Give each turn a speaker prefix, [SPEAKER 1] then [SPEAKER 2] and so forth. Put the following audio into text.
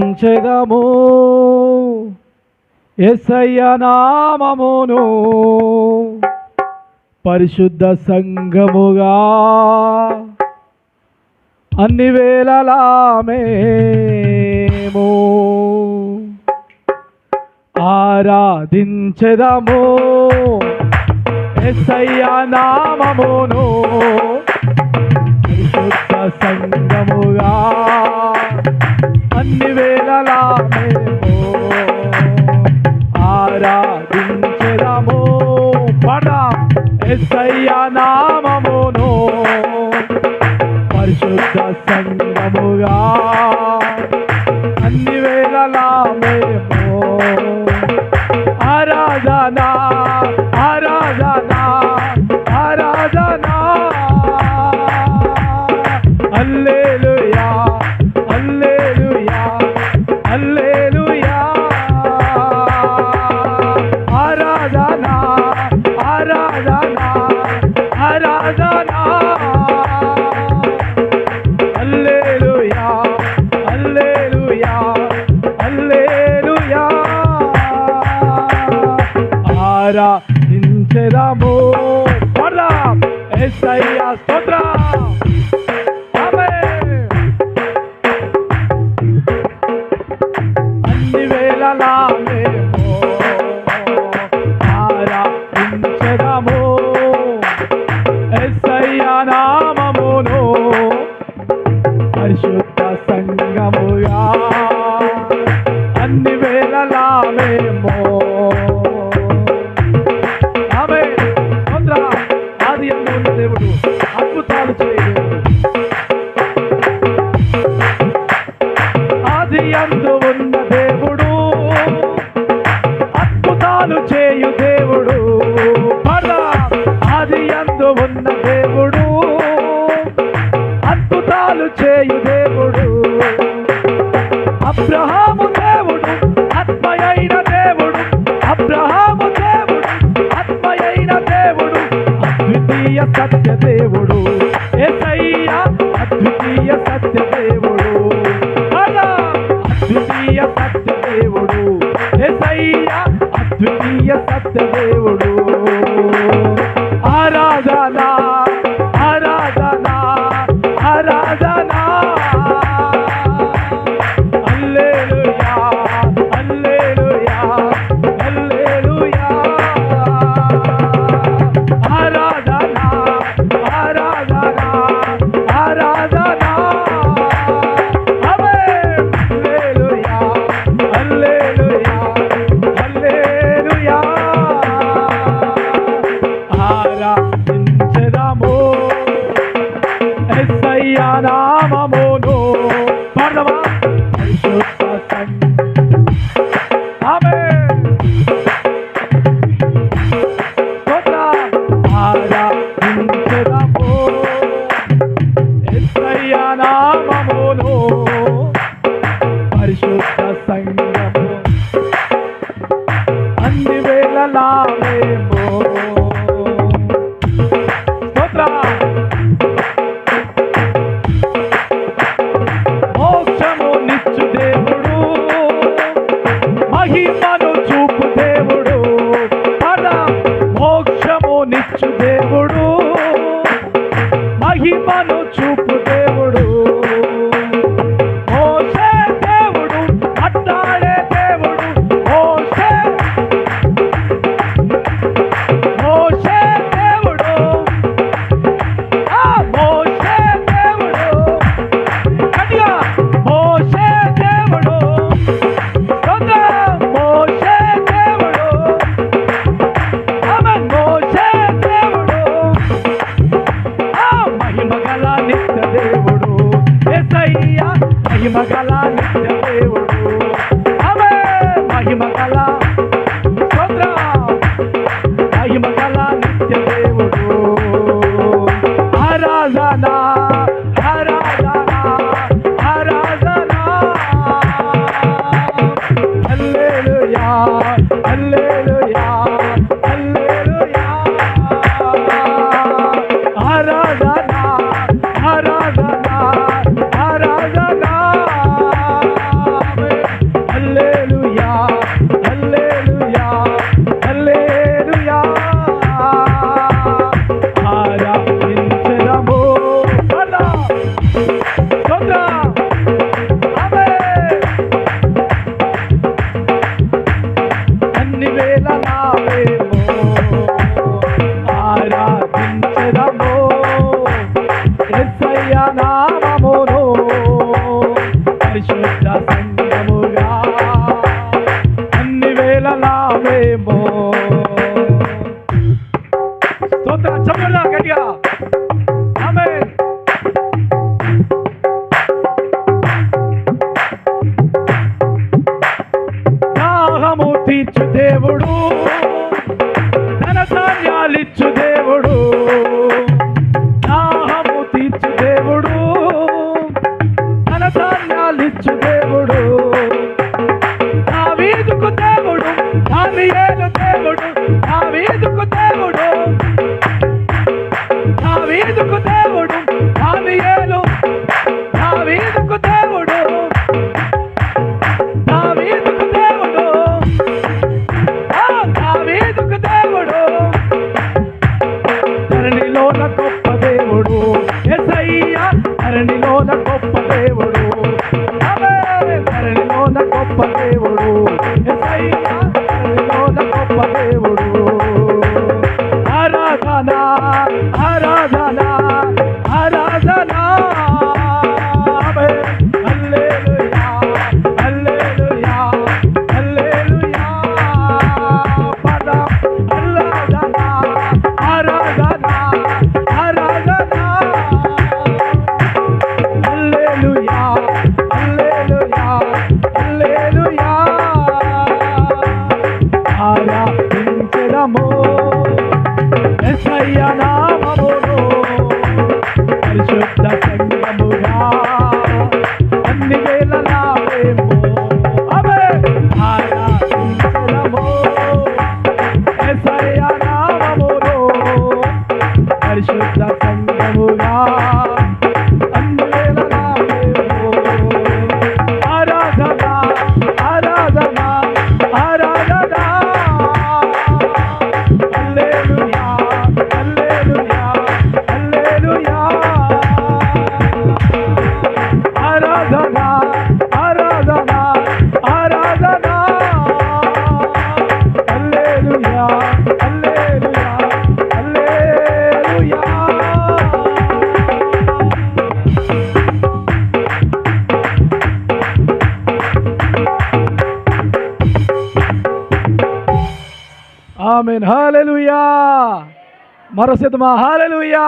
[SPEAKER 1] ఆరాధించెదము ఎస్సయ్య నామమును పరిశుద్ధ సంఘముగా అన్ని వేళలా మేము ఆరాధించెదము. ఎస్సయ్య నామమును పరిశుద్ధ సంఘముగా అన్ని మేము ఆరాధించెదము పడ ఎస్సయ్య నామమును. పరిశుద్ధ సంగముగా అన్ని వేళలా మేము ఆరాధించెదము పడదాం. యేసయ్య స్తోత్రం. ఆమేన్ అన్ని వేళలా మేము ఆరాధించెదము యేసయ్య నామమును పరిశుద్ధ సంగముగా అన్ని వేళలా మేము అద్భుతాలు చేయు దేవుడు. పడదా ఆది అందు ఉన్న దేవుడు. అద్భుతాలు చేయు దేవుడు. అబ్రహాము దేవుడు ఆత్మయైన దేవుడు. అబ్రహాము దేవుడు ఆత్మయైన దేవుడు. అద్వితీయ సత్య దేవుడు. అద్వితీయ సత్య వేళలా जमुल्ला कटिया आमिर నా మొట్టి దేవుడు sorrindo com Deus. চোখটা ఆమెన్. హాలెలుయా. మరొసతమా హాలెలుయా.